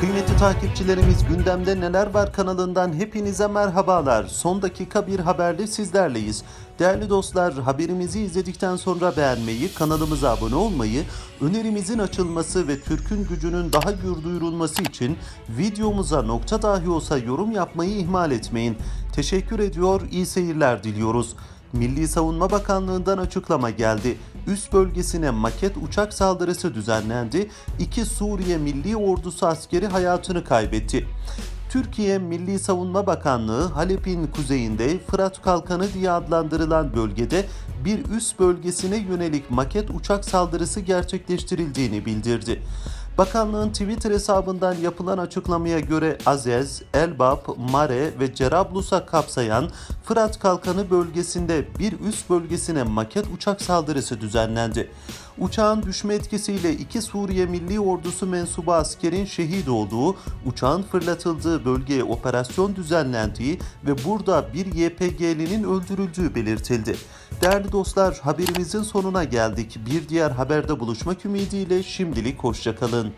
Kıymetli takipçilerimiz gündemde neler var kanalından hepinize merhabalar. Son dakika bir haberle sizlerleyiz. Değerli dostlar haberimizi izledikten sonra beğenmeyi, kanalımıza abone olmayı, önerimizin açılması ve Türk'ün gücünün daha gür duyurulması için videomuza nokta dahi olsa yorum yapmayı ihmal etmeyin. Teşekkür ediyor, iyi seyirler diliyoruz. Milli Savunma Bakanlığı'ndan açıklama geldi. Üst bölgesine maket uçak saldırısı düzenlendi. İki Suriye Milli Ordusu askeri hayatını kaybetti. Türkiye Milli Savunma Bakanlığı Halep'in kuzeyinde Fırat Kalkanı diye adlandırılan bölgede bir üst bölgesine yönelik maket uçak saldırısı gerçekleştirildiğini bildirdi. Bakanlığın Twitter hesabından yapılan açıklamaya göre Azez, Elbap, Mare ve Cerablus'a kapsayan Fırat Kalkanı bölgesinde bir üst bölgesine maket uçak saldırısı düzenlendi. Uçağın düşme etkisiyle iki Suriye Milli Ordusu mensubu askerin şehit olduğu, uçağın fırlatıldığı bölgeye operasyon düzenlendiği ve burada bir YPG'linin öldürüldüğü belirtildi. Değerli dostlar haberimizin sonuna geldik. Bir diğer haberde buluşmak ümidiyle şimdilik hoşçakalın.